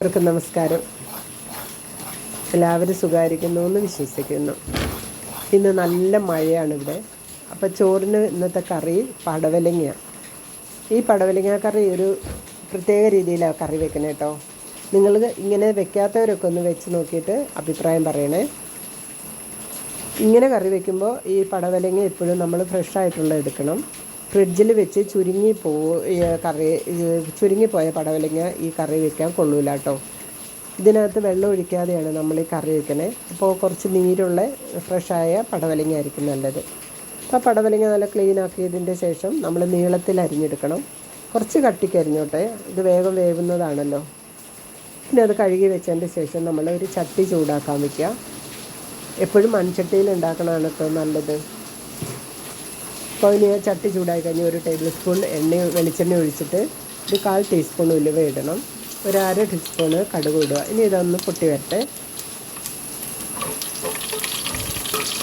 എല്ലാവർക്കും നമസ്കാരം. എല്ലാവരും സുഖമായിരിക്കുന്നു എന്ന് വിശ്വസിക്കുന്നു. ഇന്ന് നല്ല മഴയാണ് ഇവിടെ അപ്പോൾ ചോറിന് ഇന്നത്തെ കറി പടവലങ്ങ ഈ പടവലങ്ങ കറി ഒരു പ്രത്യേക രീതിയിലാണ് കറി വെക്കണേ കേട്ടോ നിങ്ങൾ ഇങ്ങനെ വെക്കാത്തവരൊക്കെ ഒന്ന് വെച്ച് നോക്കിയിട്ട് അഭിപ്രായം പറയണേ. ഇങ്ങനെ കറി വെക്കുമ്പോൾ ഈ പടവലങ്ങ എപ്പോഴും നമ്മൾ ഫ്രഷ് ആയിട്ടുള്ള എടുക്കണം. ഫ്രിഡ്ജിൽ വെച്ച് ചുരുങ്ങി പോ കറി ചുരുങ്ങിപ്പോയ പടവലങ്ങ ഈ കറി വെക്കാൻ കൊള്ളൂല കേട്ടോ. ഇതിനകത്ത് വെള്ളം ഒഴിക്കാതെയാണ് നമ്മൾ ഈ കറി വെക്കണേ. അപ്പോൾ കുറച്ച് നീരുള്ള ഫ്രഷായ പടവലങ്ങ ആയിരിക്കും നല്ലത്. അപ്പോൾ പടവലങ്ങ നല്ല ക്ലീൻ ആക്കിയതിന്റെ ശേഷം നമ്മൾ നീളത്തിൽ അരിഞ്ഞെടുക്കണം. കുറച്ച് കട്ടിക്ക് അരിഞ്ഞോട്ടെ. ഇത് വേഗം വേവുന്നതാണല്ലോ. പിന്നെ അത് കഴുകി വെച്ചതിന്റെ ശേഷം നമ്മൾ ഒരു ചട്ടി ചൂടാക്കാൻ വയ്ക്കുക എപ്പോഴും മൺചട്ടിയിൽ ഉണ്ടാക്കണതാണ് കേട്ടോ നല്ലത്. അപ്പോൾ ഇനി ചട്ടി ചൂടായി കഴിഞ്ഞ് ഒരു ടേബിൾ സ്പൂൺ എണ്ണ വെളിച്ചെണ്ണ ഒഴിച്ചിട്ട് ഒരു കാൽ ടീസ്പൂൺ ഉലുവ ഇടണം. ഒരു അര ടീസ്പൂണ് കടുക് ഇടുക. ഇനി ഇതൊന്ന് പൊട്ടി വരട്ടെ.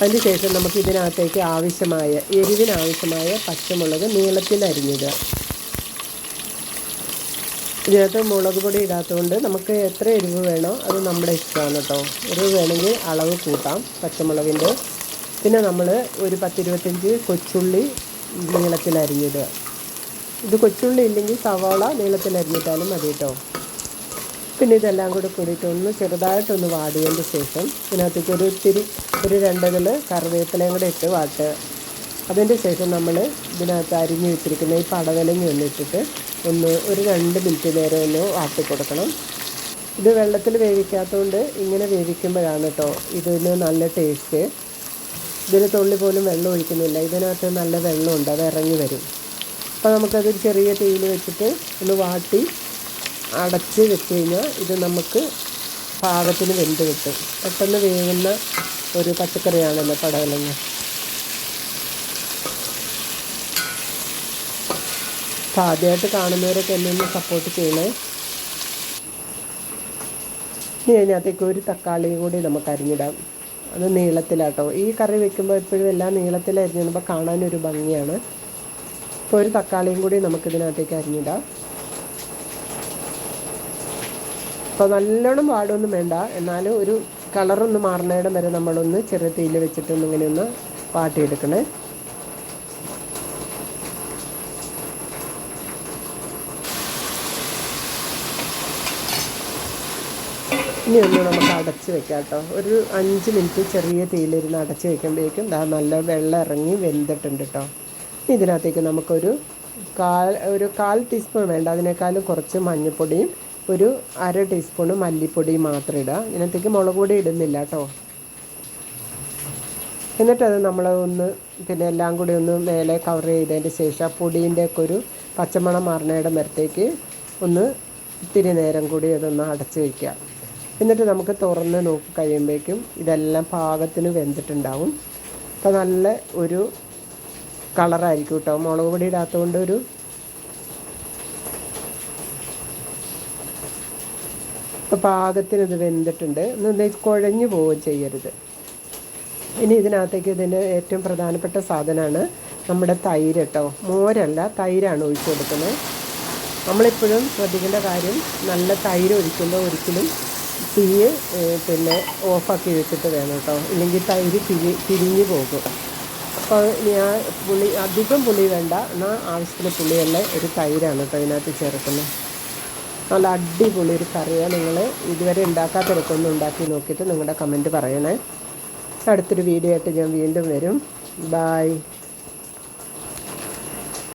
അതിന് ശേഷം നമുക്ക് ഇതിനകത്തേക്ക് ആവശ്യമായ എരിവിനാവശ്യമായ പച്ചമുളക് നീളത്തിൽ അരിഞ്ഞിടുക. ഇതിനകത്ത് മുളക് പൊടി ഇടാത്തതുകൊണ്ട് നമുക്ക് എത്ര എരിവ് വേണോ അത് നമ്മുടെ ഇഷ്ടമാണ് കേട്ടോ. എരിവ് വേണമെങ്കിൽ അളവ് കൂട്ടാം പച്ചമുളകിന്റെ. പിന്നെ നമ്മൾ ഒരു പത്തിരുപത്തഞ്ച് കൊച്ചുള്ളി നീളത്തിൽ അരിഞ്ഞിടുക. ഇത് കൊച്ചുള്ളി ഇല്ലെങ്കിൽ സവാള നീളത്തിൽ അരിഞ്ഞിട്ടാലും മതി കേട്ടോ. പിന്നെ ഇതെല്ലാം കൂടി കൂടിയിട്ട് ഒന്ന് ചെറുതായിട്ടൊന്ന് വാടിയതിന്റെ ശേഷം ഇതിനകത്തേക്ക് ഒരു ഇത്തിരി ഒരു രണ്ടതിൽ കറിവേപ്പിലയും കൂടെ ഇട്ട് വാട്ടുക. അതിന്റെ ശേഷം നമ്മൾ ഇതിനകത്ത് അരിഞ്ഞ് വെച്ചിരിക്കുന്ന ഈ പടവലങ്ങി ഒന്ന് ഇട്ടിട്ട് ഒന്ന് ഒരു രണ്ട് മിനിറ്റ് നേരം ഒന്ന് വാട്ടി കൊടുക്കണം. ഇത് വെള്ളത്തിൽ വേവിക്കാത്തതുകൊണ്ട് ഇങ്ങനെ വേവിക്കുമ്പോഴാണ് കേട്ടോ ഇതിന് നല്ല ടേസ്റ്റ്. ഇതിന് തുള്ളി പോലും വെള്ളം ഒഴിക്കുന്നില്ല. ഇതിനകത്ത് നല്ല വെള്ളമുണ്ട്. അത് ഇറങ്ങി വരും. അപ്പോൾ നമുക്കത് ചെറിയ തീയിൽ വെച്ചിട്ട് ഒന്ന് വാട്ടി അടച്ച് വെച്ച് കഴിഞ്ഞാൽ ഇത് നമുക്ക് പാകത്തിന് വെന്ത് കിട്ടും. പെട്ടെന്ന് വേവുന്ന ഒരു പച്ചക്കറിയാണല്ലോ പടവലങ്ങ. അപ്പോൾ ആദ്യമായിട്ട് കാണുന്നവരൊക്കെ എന്നെ ഒന്ന് സപ്പോർട്ട് ചെയ്യണേ. ഇനി അതിനകത്തേക്ക് ഒരു തക്കാളിയും കൂടി നമുക്ക് അരിഞ്ഞിടാം. അത് നീളത്തിലാട്ടോ. ഈ കറി വെക്കുമ്പോൾ എപ്പോഴും എല്ലാം നീളത്തിൽ അരിഞ്ഞിടുമ്പോൾ കാണാനൊരു ഭംഗിയാണ്. ഇപ്പോൾ ഒരു തക്കാളിയും കൂടി നമുക്കിതിനകത്തേക്ക് അരിഞ്ഞിടാം. അപ്പോൾ നല്ലോണം വാടൊന്നും വേണ്ട. എന്നാലും ഒരു കളറൊന്ന് മാറുന്നിടം വരെ നമ്മളൊന്ന് ചെറിയ തീയിൽ വെച്ചിട്ടൊന്ന് ഇങ്ങനെ ഒന്ന് ഇനി ഒന്ന് നമുക്ക് അടച്ച് വെക്കാം കേട്ടോ. ഒരു അഞ്ച് മിനിറ്റ് ചെറിയ തീയിലിരുന്ന് അടച്ച് വെക്കുമ്പോഴേക്കും ദാ നല്ല വെള്ളം ഇറങ്ങി വെന്തിട്ടുണ്ട് കേട്ടോ. ഇതിനകത്തേക്ക് നമുക്കൊരു കാൽ ഒരു കാൽ ടീസ്പൂൺ വേണ്ട അതിനേക്കാളും കുറച്ച് മഞ്ഞൾപ്പൊടിയും ഒരു അര ടീസ്പൂണ് മല്ലിപ്പൊടിയും മാത്രം ഇടുക. ഇതിനകത്തേക്ക് മുളക് പൊടി ഇടുന്നില്ല കേട്ടോ. എന്നിട്ടത് നമ്മൾ ഒന്ന് പിന്നെ എല്ലാം കൂടി ഒന്ന് മേലെ കവർ ചെയ്തതിന്റെ ശേഷം പൊടീന്റെ ഒക്കെ ഒരു പച്ചമണം മാറുന്നയുടെ മരത്തേക്ക് ഒന്ന് ഇത്തിരി നേരം കൂടി അതൊന്ന് അടച്ച് വയ്ക്കുക എന്നിട്ട് നമുക്ക് തുറന്ന് നോക്കി കഴിയുമ്പോഴേക്കും ഇതെല്ലാം പാകത്തിന് വെന്തിട്ടുണ്ടാവും. അപ്പോൾ നല്ല ഒരു കളറായിരിക്കും കേട്ടോ. മുളക് പൊടി ഇടാത്തതുകൊണ്ട് ഒരു ഇപ്പോൾ പാകത്തിന് ഇത് വെന്തിട്ടുണ്ട്. ഒന്ന് കുഴഞ്ഞു പോവുകയും ചെയ്യരുത്. ഇനി ഇതിനകത്തേക്ക് ഇതിന് ഏറ്റവും പ്രധാനപ്പെട്ട സാധനമാണ് നമ്മുടെ തൈര് കേട്ടോ. മോരല്ല തൈരാണ് ഒഴിച്ചു കൊടുക്കുന്നത്. നമ്മളെപ്പോഴും ശ്രദ്ധിക്കേണ്ട കാര്യം നല്ല തൈര് ഒഴിക്കുമ്പോൾ ഒരിക്കലും തീ പിന്നെ ഓഫാക്കി വെച്ചിട്ട് വേണം കേട്ടോ ഇല്ലെങ്കിൽ തൈര് പിരി പിരിഞ്ഞു പോകും. അപ്പോൾ ഞാൻ പുളി അധികം പുളി വേണ്ട. എന്നാൽ ആവശ്യത്തിന് പുളിയുള്ള ഒരു തൈരാണ് കേട്ടോ ഇതിനകത്ത് ചേർക്കുന്നത്. നല്ല അടിപൊളി ഒരു കറിയാണ് നിങ്ങൾ ഇതുവരെ ഉണ്ടാക്കാത്തവരൊക്കെ ഒന്ന് ഉണ്ടാക്കി നോക്കിയിട്ട് നിങ്ങളുടെ കമന്റ് പറയണേ. അടുത്തൊരു വീഡിയോ ആയിട്ട് ഞാൻ വീണ്ടും വരും. ബായ്.